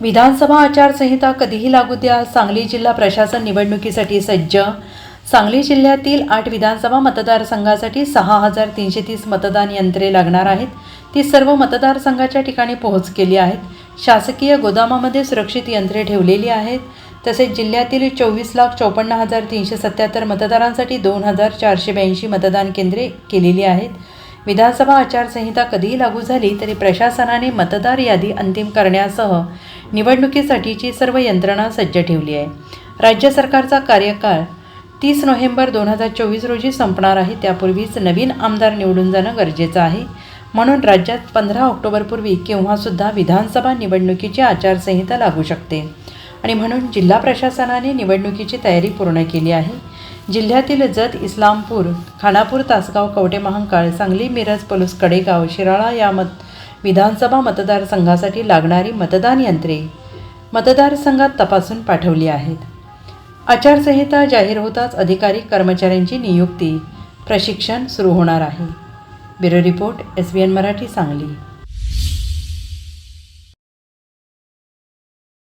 विधानसभा आचारसंहिता कधीही लागू द्या. सांगली जिल्हा प्रशासन निवडणुकीसाठी सज्ज. सांगली जिल्ह्यातील आठ विधानसभा मतदारसंघासाठी सहा हजार तीनशे तीस मतदान यंत्रे लागणार आहेत. ती सर्व मतदारसंघाच्या ठिकाणी पोहोच केली आहेत. शासकीय गोदामामध्ये सुरक्षित यंत्रे ठेवलेली आहेत. तसेच जिल्ह्यातील चोवीस लाख चौपन्न हजार तीनशे सत्याहत्तर मतदारांसाठी दोन हजार चारशे ब्याऐंशी मतदान केंद्रे केलेली आहेत. विधानसभा आचारसंहिता कधीही लागू झाली तरी प्रशासनाने मतदार यादी अंतिम करण्यासह निवडणुकीसाठीची सर्व यंत्रणा सज्ज ठेवली आहे. राज्य सरकारचा कार्यकाळ तीस नोव्हेंबर दोन हजार चोवीस रोजी संपणार आहे. त्यापूर्वीच नवीन आमदार निवडून जाणं गरजेचं आहे. म्हणून राज्यात पंधरा ऑक्टोबरपूर्वी केव्हासुद्धा विधानसभा निवडणुकीची आचारसंहिता लागू शकते? आणि म्हणून जिल्हा प्रशासनाने निवडणुकीची तयारी पूर्ण केली आहे. जिल्ह्यातील जत इस्लामपूर खानापूर तासगाव कवटे महांकाळ सांगली मिरज पलूस कडेगाव शिराळा या मत विधानसभा मतदारसंघासाठी लागणारी मतदान यंत्रे मतदारसंघात तपासून पाठवली आहेत. आचारसंहिता जाहीर होताच अधिकारी कर्मचाऱ्यांची नियुक्ती प्रशिक्षण सुरू होणार आहे. Bureau report S B N Marathi Sangli.